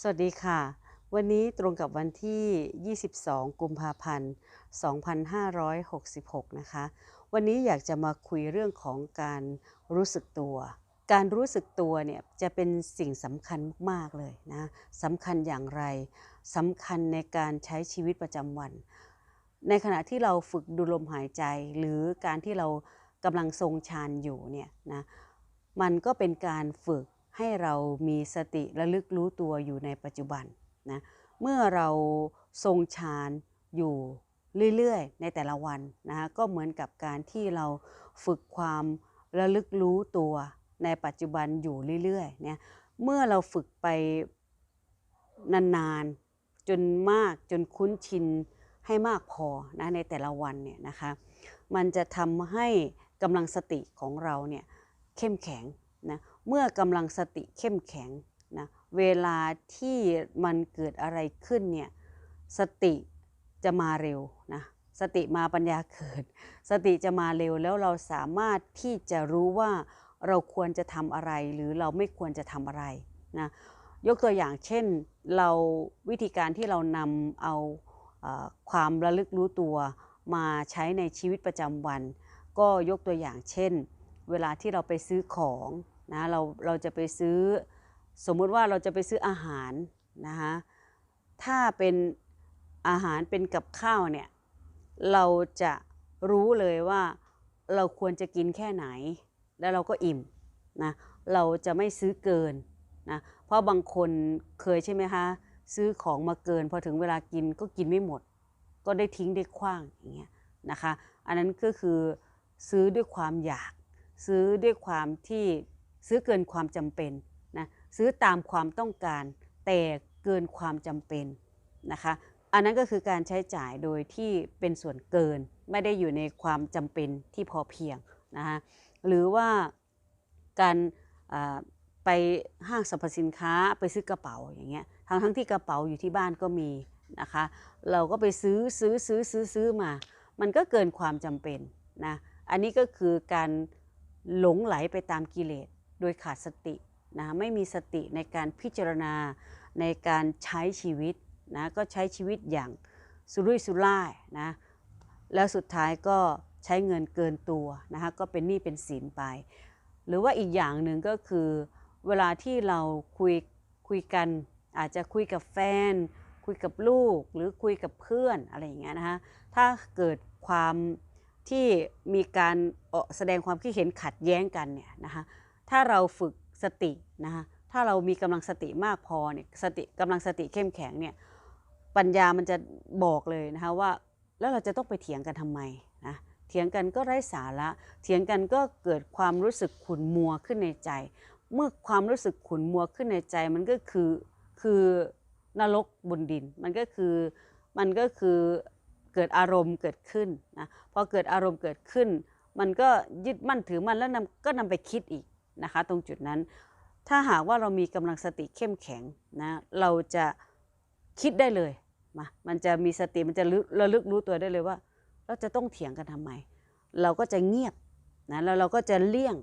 สวัสดีค่ะ วันนี้ตรงกับวันที่ 22 กุมภาพันธ์ 2566 นะคะ วันนี้อยากจะมาคุยเรื่องของการรู้สึกตัว การรู้สึกตัวเนี่ยจะเป็นสิ่งสำคัญมากๆเลยนะสำคัญอย่างไรสำคัญในการใช้ชีวิตประจำวัน ในขณะที่เราฝึกดูลมหายใจ หรือการที่เรากำลังทรงฌานอยู่เนี่ยนะมันก็เป็นการฝึก ให้เรามีสติระลึกรู้ตัวอยู่ในปัจจุบันนะเมื่อเราทรงฌานอยู่เรื่อยๆ ในแต่ละวันนะคะก็เหมือนกับการที่เราฝึกความระลึกรู้ตัวในปัจจุบันอยู่เรื่อยๆเนี่ยเมื่อเราฝึกไปนานๆ จนมากจนคุ้นชินให้มากพอนะในแต่ละวันเนี่ยนะคะมันจะทำให้กำลังสติของเราเนี่ยเข้มแข็งนะ เมื่อกำลังสติเข้มแข็งนะเวลาที่มันเกิดอะไรขึ้นเนี่ยสติจะมาเร็วนะสติมาปัญญาเกิด สติจะมาเร็วแล้วเราสามารถที่จะรู้ว่าเราควรจะทำอะไรหรือเราไม่ควรจะทำอะไรนะยกตัวอย่างเช่นเราวิธีการที่เรานำเอาเออความระลึกรู้ตัวมาใช้ในชีวิตประจำวัน ก็ยกตัวอย่างเช่น เวลาที่เราไปซื้อของ นะเราเราจะไปซื้อสมมุติว่าเราจะไปซื้ออาหารนะคะถ้าเป็นอาหารเป็นกับข้าวเนี่ยเราจะรู้เลยว่าเราควรจะกินแค่ไหน แล้วเราก็อิ่มนะเราจะไม่ซื้อเกินนะเพราะบางคนเคยใช่ไหมคะซื้อของมาเกิน พอถึงเวลากินก็กินไม่หมด ก็ได้ทิ้งได้ขว้างอย่างเงี้ยนะคะ อันนั้นก็คือซื้อด้วยความอยาก ซื้อด้วยความที่ ซื้อเกินความจำเป็นนะซื้อตามความต้องการ แต่เกินความจำเป็นนะคะอันนั้นก็คือการใช้จ่ายโดยที่เป็นส่วนเกิน ไม่ได้อยู่ในความจำเป็นที่พอเพียงนะคะหรือว่าการไปห้างสรรพสินค้าไปซื้อกระเป๋าอย่างเงี้ยทั้งทั้งที่กระเป๋าอยู่ที่บ้านก็มีนะคะเราก็ไปซื้อซื้อซื้อซื้อซื้อมา มันก็เกินความจำเป็นนะอันนี้ก็คือการหลงไหลไปตามกิเลส โดยขาดสตินะไม่มีสติในการพิจารณาในการใช้ชีวิตนะก็ใช้ชีวิตอย่างสุรุ่ยสุร่ายนะแล้วสุดท้ายก็ใช้เงินเกินตัวนะคะก็เป็นหนี้เป็นสินไป หรือว่าอีกอย่างหนึ่งก็คือเวลาที่เราคุยคุยกันอาจจะคุยกับแฟน คุยกับลูกหรือคุยกับเพื่อนอะไรอย่างเงี้ยนะคะถ้าเกิดความที่มีการแสดงความคิดเห็นขัดแย้งกันเนี่ยนะคะ ถ้าเราฝึกสตินะคะถ้าเรามีกำลังสติมากพอเนี่ยสติกำลังสติเข้มแข็งเนี่ยปัญญามันจะบอกเลยนะคะว่าแล้วเราจะต้องไปเถียงกันทำไมนะเถียงกันก็ไร้สาระ เถียงกันก็เกิดความรู้สึกขุ่นมัวขึ้นในใจ เมื่อความรู้สึกขุ่นมัวขึ้นในใจมันก็คือคือนรกบนดิน มันก็คือมันก็คือเกิดอารมณ์เกิดขึ้นนะพอเกิดอารมณ์เกิดขึ้น มันก็ยึดมั่นถือมั่นแล้วนำก็นำไปคิดอีก นะคะตรงจุดนั้น ถ้าหากว่าเรามีกำลังสติเข้มแข็งนะเราจะคิดได้เลยมามันจะมีสติมันจะระลึกรู้ตัวได้เลยว่า เราจะต้องเถียงกันทำไม เราก็จะเงียบนะแล้วเราก็จะเลี่ยง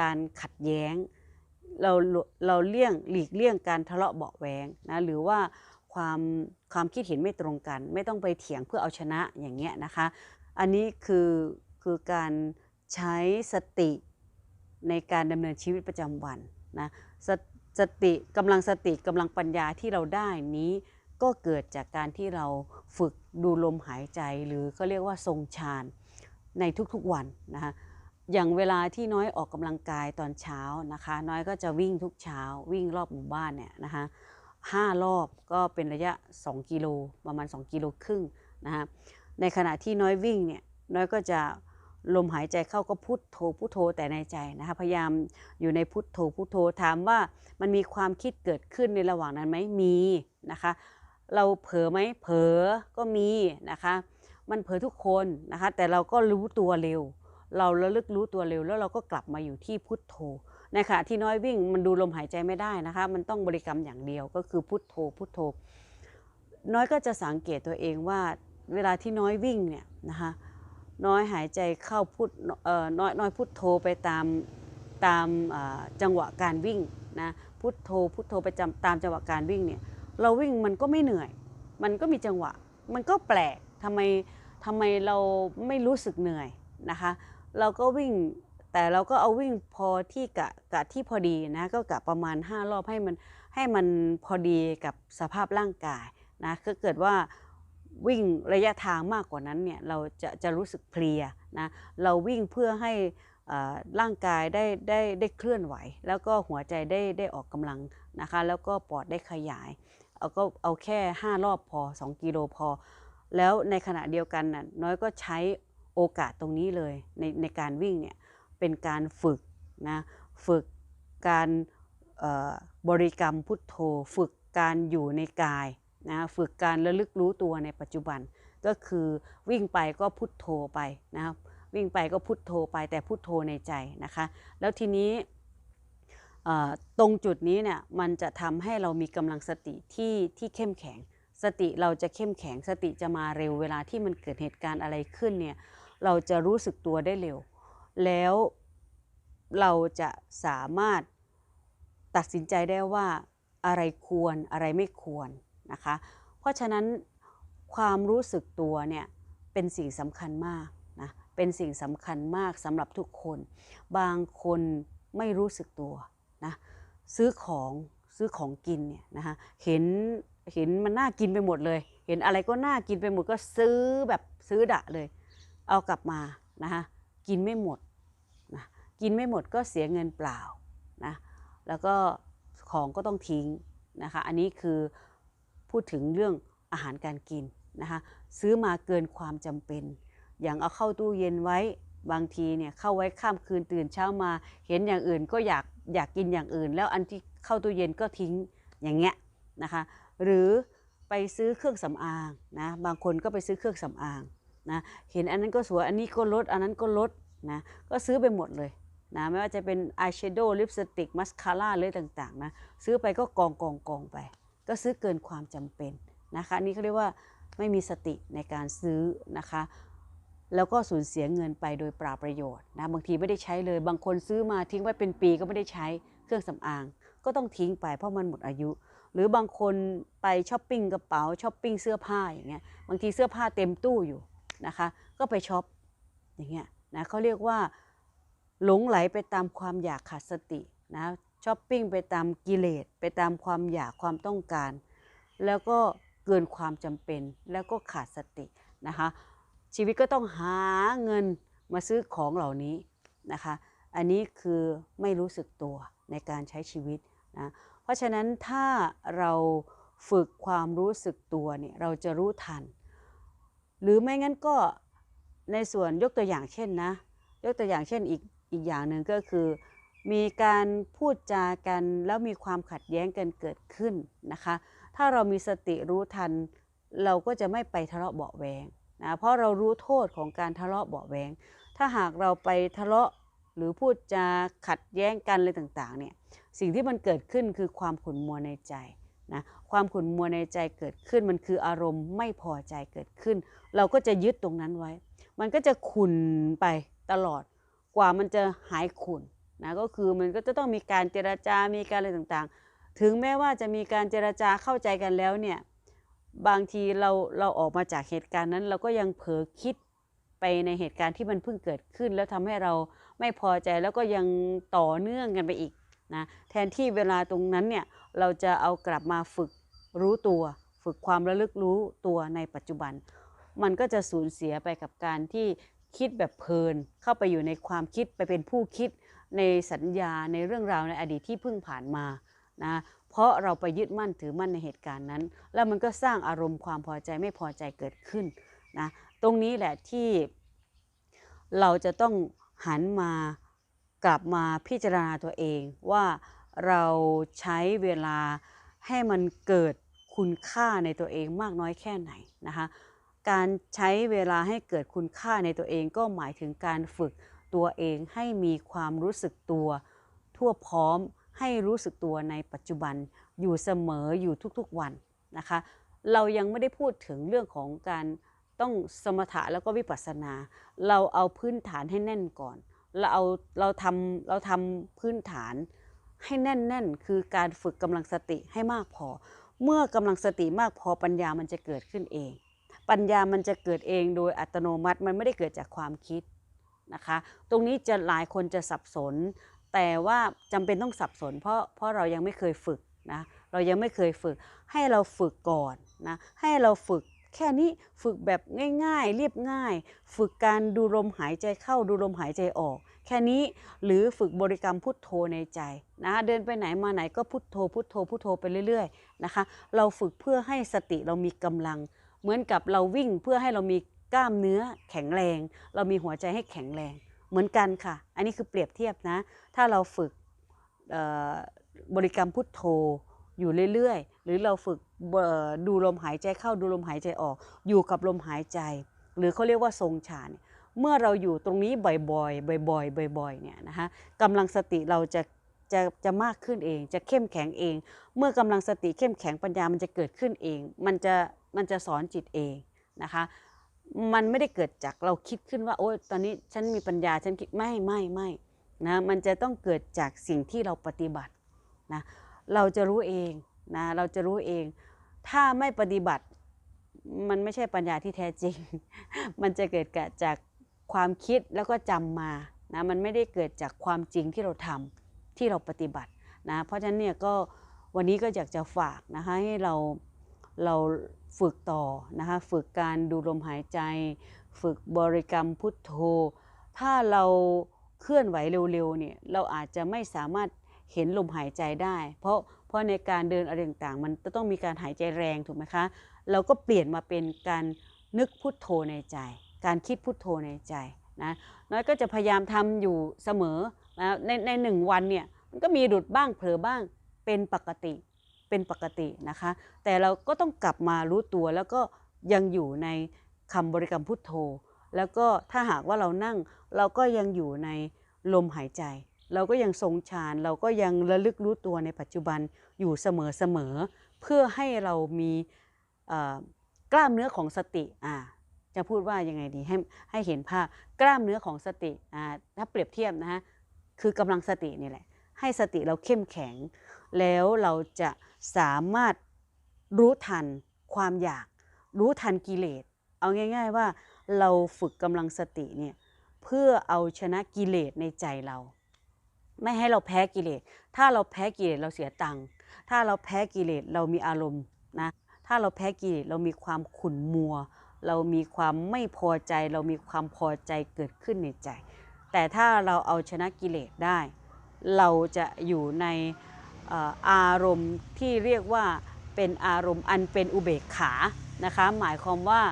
การขัดแย้ง เราเราเลี่ยงหลีกเลี่ยงการทะเลาะเบาแวงนะหรือว่าความความคิดเห็นไม่ตรงกัน ไม่ต้องไปเถียงเพื่อเอาชนะอย่างเงี้ยนะคะ อันนี้คือคือการใช้สติ ในการดำเนินชีวิตประจำวันนะสสติกำลังสติกำลังปัญญาที่เราได้นี้ก็เกิดจากการที่เราฝึกดูลมหายใจหรือเขาเรียกว่าทรงฌานในทุกๆวันนะคะอย่างเวลาที่น้อยออกกำลังกายตอนเช้านะคะ น้อยก็จะวิ่งทุกเช้า วิ่งรอบหมู่บ้านเนี่ยนะคะห้ารอบก็เป็นระยะ 2 กิโลประมาณ 2 กิโลครึ่งนะคะในขณะที่น้อยวิ่งเนี่ยน้อยก็จะ ลมหายใจเข้าก็พุทโธพุทโธแต่ในใจนะคะพยายามอยู่ในพุทโธพุทโธถามว่ามันมีความคิดเกิดขึ้นในระหว่างนั้นไหมมีนะคะ เราเผลอไหมเผลอก็มีนะคะ มันเผลอทุกคนนะคะ แต่เราก็รู้ตัวเร็ว เราระลึกรู้ตัวเร็ว แล้วเราก็กลับมาอยู่ที่พุทโธในขณะที่น้อยวิ่งมันดูลมหายใจไม่ได้นะคะ มันต้องบริกรรมอย่างเดียวก็คือพุทโธพุทโธ น้อยก็จะสังเกตตัวเองว่าเวลาที่น้อยวิ่งเนี่ยนะคะ น้อยหายใจเข้าพุทน้อยน้อยพุทโธไปตามตามจังหวะการวิ่งนะพุทโธพุทโธไปจำตามจังหวะการวิ่งเนี่ยเราวิ่งมันก็ไม่เหนื่อย มันก็มีจังหวะ มันก็แปลกทำไมทำไมเราไม่รู้สึกเหนื่อยนะคะ เราก็วิ่งแต่เราก็เอาวิ่งพอที่กะกะที่พอดีนะก็กะประมาณ 5 รอบให้มันให้มันพอดีกับสภาพร่างกายนะก็เกิดว่า วิ่งระยะทางมากกว่านั้นเนี่ยเราจะจะรู้สึกเพลียนะเราวิ่งเพื่อให้อ่าร่างกายได้ได้ได้เคลื่อนไหว แล้วก็หัวใจได้ได้ออกกำลังนะคะแล้วก็ปอดได้ขยายเอาก็เอาแค่ 5 รอบพอ 2 กิโลพอ แล้วในขณะเดียวกันน่ะน้อยก็ใช้โอกาสตรงนี้เลยในในการวิ่งเนี่ยเป็นการฝึกนะฝึกการบริกรรมพุทโธ ฝึกการอยู่ในกาย นะฝึกการระลึกรู้ตัวในปัจจุบัน ก็คือวิ่งไปก็พุทโธไปนะครับวิ่งไปก็พุทโธไปแต่พุทโธในใจนะคะ แล้วทีนี้ตรงจุดนี้เนี่ยมันจะทำให้เรามีกำลังสติที่ที่เข้มแข็ง สติเราจะเข้มแข็งสติจะมาเร็วเวลาที่มันเกิดเหตุการณ์อะไรขึ้นเนี่ยเราจะรู้สึกตัวได้เร็ว แล้วเราจะสามารถตัดสินใจได้ว่าอะไรควรอะไรไม่ควร นะคะ เพราะฉะนั้นความรู้สึกตัวเนี่ยเป็นสิ่งสำคัญมากนะเป็นสิ่งสำคัญมากสำหรับทุกคน บางคนไม่รู้สึกตัวนะซื้อของซื้อของกินเนี่ยนะคะเห็นเห็นมันน่ากินไปหมดเลย เห็นอะไรก็น่ากินไปหมดก็ซื้อแบบซื้อดะเลย เอากลับมานะคะกินไม่หมดนะกินไม่หมดก็เสียเงินเปล่านะแล้วก็ของก็ต้องทิ้งนะคะอันนี้คือ พูดถึงเรื่องอาหารการกินนะคะซื้อมาเกินความจำเป็น อย่างเอาเข้าตู้เย็นไว้บางทีเนี่ยเข้าไว้ข้ามคืนตื่นเช้ามา เห็นอย่างอื่นก็อยากอยากกินอย่างอื่น แล้วอันที่เข้าตู้เย็นก็ทิ้งอย่างเงี้ยนะคะหรือไปซื้อเครื่องสำอางนะบางคนก็ไปซื้อเครื่องสำอางนะเห็นอันนั้นก็สวยอันนี้ก็ลดอันนั้นก็ลดนะก็ซื้อไปหมดเลยนะไม่ว่าจะเป็นอายแชโดว์ลิปสติกมัสคาร่าเลยต่างๆนะซื้อไปก็กองกองกองไป ก็ซื้อเกินความจำเป็นนะคะนี่เขาเรียกว่าไม่มีสติในการซื้อนะคะ แล้วก็สูญเสียเงินไปโดยเปล่าประโยชน์นะบางทีไม่ได้ใช้เลย บางคนซื้อมาทิ้งไว้เป็นปีก็ไม่ได้ใช้เครื่องสำอาง ก็ต้องทิ้งไปเพราะมันหมดอายุ หรือบางคนไปช้อปปิ้งกระเป๋าช้อปปิ้งเสื้อผ้าอย่างเงี้ยบางทีเสื้อผ้าเต็มตู้อยู่นะคะ ก็ไปช็อปอย่างเงี้ยนะเขาเรียกว่าหลงไหลไปตามความอยากขาดสตินะ ช้อปปิ้งไปตามกิเลสไปตามความอยากความต้องการ แล้วก็เกินความจำเป็นแล้วก็ขาดสตินะคะ ชีวิตก็ต้องหาเงินมาซื้อของเหล่านี้นะคะ อันนี้คือไม่รู้สึกตัวในการใช้ชีวิตนะเพราะฉะนั้นถ้าเราฝึกความรู้สึกตัวเนี่ยเราจะรู้ทัน หรือไม่งั้นก็ในส่วนยกตัวอย่างเช่นนะ ยกตัวอย่างเช่นอีกอีกอย่างหนึ่งก็คือ มีการพูดจากันแล้วมีความขัดแย้งกันเกิดขึ้นนะคะ ถ้าเรามีสติรู้ทัน เราก็จะไม่ไปทะเลาะเบาแวงนะเพราะเรารู้โทษของการทะเลาะเบาแวงถ้าหากเราไปทะเลาะหรือพูดจาขัดแย้งกันอะไรต่างๆเนี่ยสิ่งที่มันเกิดขึ้นคือความขุ่นมัวในใจนะความขุ่นมัวในใจเกิดขึ้นมันคืออารมณ์ไม่พอใจเกิดขึ้น เราก็จะยึดตรงนั้นไว้ มันก็จะขุ่นไปตลอดกว่ามันจะหายขุ่น นะก็คือมันก็จะต้องมีการเจรจา มีการอะไรต่างๆ ถึงแม้ว่าจะมีการเจรจาเข้าใจกันแล้วเนี่ยบางทีเราเราออกมาจากเหตุการณ์นั้น เราก็ยังเผลอคิดไปในเหตุการณ์ที่มันเพิ่งเกิดขึ้น แล้วทำให้เราไม่พอใจแล้วก็ยังต่อเนื่องกันไปอีกนะแทนที่เวลาตรงนั้นเนี่ยเราจะเอากลับมาฝึกรู้ตัว ฝึกความระลึกรู้ตัวในปัจจุบัน มันก็จะสูญเสียไปกับการที่คิดแบบเพลิน เข้าไปอยู่ในความคิดไปเป็นผู้คิด ในสัญญาในเรื่องราวในอดีตที่เพิ่งผ่านมานะเพราะเราไปยึดมั่นถือมั่นในเหตุการณ์นั้น แล้วมันก็สร้างอารมณ์ความพอใจไม่พอใจเกิดขึ้นนะตรงนี้แหละที่เราจะต้องหันมากลับมาพิจารณาตัวเองว่าเราใช้เวลาให้มันเกิดคุณค่าในตัวเองมากน้อยแค่ไหนนะคะการใช้เวลาให้เกิดคุณค่าในตัวเองก็หมายถึงการฝึก ตัวเองให้มีความรู้สึกตัว ทั่วพร้อมให้รู้สึกตัวในปัจจุบันอยู่เสมออยู่ทุกๆวันนะคะ เรายังไม่ได้พูดถึงเรื่องของการต้องสมถะแล้วก็วิปัสสนา เราเอาพื้นฐานให้แน่นก่อน เราเอาเราทำเราทำพื้นฐานให้แน่น ๆ คือการฝึกกำลังสติให้มากพอ เมื่อกำลังสติมากพอปัญญามันจะเกิดขึ้นเอง ปัญญามันจะเกิดเองโดยอัตโนมัติมันไม่ได้เกิดจากความคิด นะคะ ตรงนี้จะหลายคนจะสับสน แต่ว่าจำเป็นต้องสับสน เพราะเพราะเรายังไม่เคยฝึกนะเรายังไม่เคยฝึกให้เราฝึกก่อนนะให้เราฝึกแค่นี้ฝึกแบบง่าย ๆ เรียบง่าย ฝึกการดูลมหายใจเข้าดูลมหายใจออก แค่นี้หรือฝึกบริกรรมพุทโธในใจนะเดินไปไหนมาไหนก็พุทโธพุทโธพุทโธไปเรื่อยๆนะคะ เราฝึกเพื่อให้สติเรามีกำลัง เหมือนกับเราวิ่งเพื่อให้เรามี ล้ามเนื้อแข็งแรง เรามีหัวใจให้แข็งแรง เหมือนกันค่ะ อันนี้คือเปรียบเทียบนะ ถ้าเราฝึกบริกรรมพุทโธอยู่เรื่อยๆ หรือเราฝึกดูลมหายใจเข้าดูลมหายใจออก อยู่กับลมหายใจ หรือเขาเรียกว่าทรงฌานเนี่ยเมื่อเราอยู่ตรงนี้บ่อยๆ บ่อยๆ บ่อยๆ เนี่ยนะคะกำลังสติเราจะจะจะมากขึ้นเอง จะเข้มแข็งเอง เมื่อกำลังสติเข้มแข็งปัญญามันจะเกิดขึ้นเอง มันจะมันจะสอนจิตเองนะคะ มันไม่ได้เกิดจากเราคิดขึ้นว่า โอ้ยตอนนี้ฉันมีปัญญาฉันคิดไม่ไม่ไม่นะมันจะต้องเกิดจากสิ่งที่เราปฏิบัตินะเราจะรู้เองนะเราจะรู้เอง ถ้าไม่ปฏิบัติมันไม่ใช่ปัญญาที่แท้จริง มันจะเกิดจากความคิดแล้วก็จำมานะมันไม่ได้เกิดจากความจริงที่เราทำที่เราปฏิบัตินะเพราะฉะนั้นเนี่ยก็วันนี้ก็อยากจะฝากนะคะให้เรา เราฝึกต่อนะคะฝึกการดูลมหายใจ ฝึกบริกรรมพุทโธ ถ้าเราเคลื่อนไหวเร็วๆเนี่ยเราอาจจะไม่สามารถเห็นลมหายใจได้ เพราะเพราะในการเดินอะไรต่างๆ มันจะต้องมีการหายใจแรงถูกไหมคะ เราก็เปลี่ยนมาเป็นการนึกพุทโธในใจ การคิดพุทโธในใจนะน้อยก็จะพยายามทำอยู่เสมอนะในในหนึ่งวันเนี่ยมันก็มีหลุดบ้างเผลอบ้างเป็นปกติ เป็นปกตินะคะ แต่เราก็ต้องกลับมารู้ตัวแล้วก็ยังอยู่ในคำบริกรรมพุทโธ แล้วก็ถ้าหากว่าเรานั่งเราก็ยังอยู่ในลมหายใจ เราก็ยังทรงฌานเราก็ยังระลึกรู้ตัวในปัจจุบันอยู่เสมอๆเพื่อให้เรามีกล้ามเนื้อของสติอ่าจะพูดว่ายังไงดีให้ให้เห็นภาพกล้ามเนื้อของสติอ่าถ้าเปรียบเทียบนะฮะคือกำลังสตินี่แหละให้สติเราเข้มแข็ง แล้วเราจะ สามารถรู้ทันความอยาก รู้ทันกิเลส เอาง่าย ๆ ว่าเราฝึกกำลังสติเนี่ยเพื่อเอาชนะกิเลสในใจเรา ไม่ให้เราแพ้กิเลส ถ้าเราแพ้กิเลสเราเสียตังค์ถ้าเราแพ้กิเลสเรามีอารมณ์นะถ้าเราแพ้กิเลสเรามีความขุ่นมัว เรามีความไม่พอใจ เรามีความพอใจเกิดขึ้นในใจ แต่ถ้าเราเอาชนะกิเลสได้ เราจะอยู่ใน อารมณ์ที่เรียกว่าเป็นอารมณ์อันเป็นอุเบกขานะคะหมายความว่า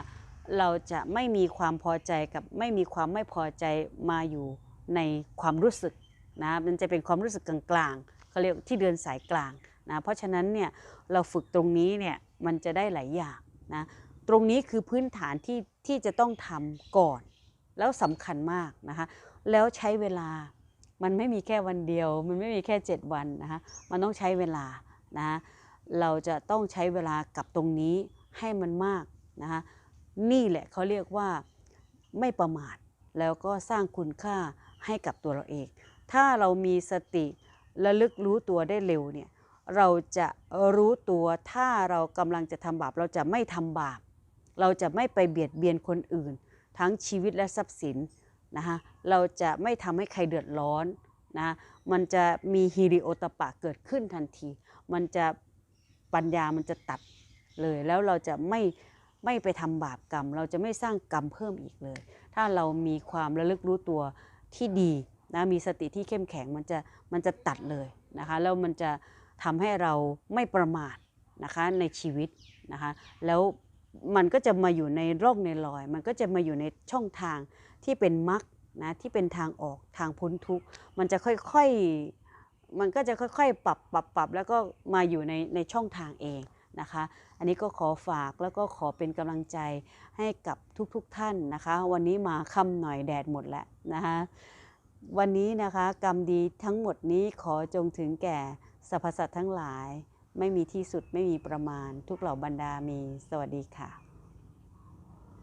เราจะไม่มีความพอใจกับไม่มีความไม่พอใจมาอยู่ในความรู้สึกนะมันจะเป็นความรู้สึกกลางๆเขาเรียกที่เดินสายกลางนะเพราะฉะนั้นเนี่ยเราฝึกตรงนี้เนี่ยมันจะได้หลายอย่างนะตรงนี้คือพื้นฐานที่ที่จะต้องทำก่อน แล้วสำคัญมากนะคะแล้วใช้เวลา มันไม่มีแค่วันเดียว มันไม่มีแค่ 7 วันนะคะมันต้องใช้เวลานะเราจะต้องใช้เวลากับตรงนี้ให้มันมากนะคะนี่แหละเขาเรียกว่าไม่ประมาทแล้วก็สร้างคุณค่าให้กับตัวเราเอง ถ้าเรามีสติระลึกรู้ตัวได้เร็วเนี่ยเราจะรู้ตัวถ้าเรากำลังจะทำบาปเราจะไม่ทำบาป เราจะไม่ไปเบียดเบียนคนอื่น ทั้งชีวิตและทรัพย์สินนะคะ เราจะไม่ทำให้ใครเดือดร้อนนะมันจะมีฮิริโอตปะเกิดขึ้นทันที มันจะปัญญามันจะตัดเลย แล้วเราจะไม่ไม่ไปทำบาปกรรม เราจะไม่สร้างกรรมเพิ่มอีกเลย ถ้าเรามีความระลึกรู้ตัวที่ดีนะมีสติที่เข้มแข็งมันจะมันจะตัดเลยนะคะแล้วมันจะทำให้เราไม่ประมาทนะคะในชีวิตนะคะแล้วมันก็จะมาอยู่ในร่องในรอย มันก็จะมาอยู่ในช่องทางที่เป็นมรรค นะที่เป็นทางออกทางพ้นทุกข์มันจะค่อยๆมันก็จะค่อยๆ ปรับปรับปรับแล้วก็มาอยู่ในในช่องทางเองนะคะ อันนี้ก็ขอฝากแล้วก็ขอเป็นกำลังใจให้กับทุกๆทท่านนะคะ วันนี้มาค่ำหน่อยแดดหมดแล้วนะคะวันนี้นะคะกรรมดีทั้งหมดนี้ขอจงถึงแก่สรรพสัตว์ทั้งหลาย ไม่มีที่สุดไม่มีประมาณ ทุกเหล่าบรรดามีสวัสดีค่ะ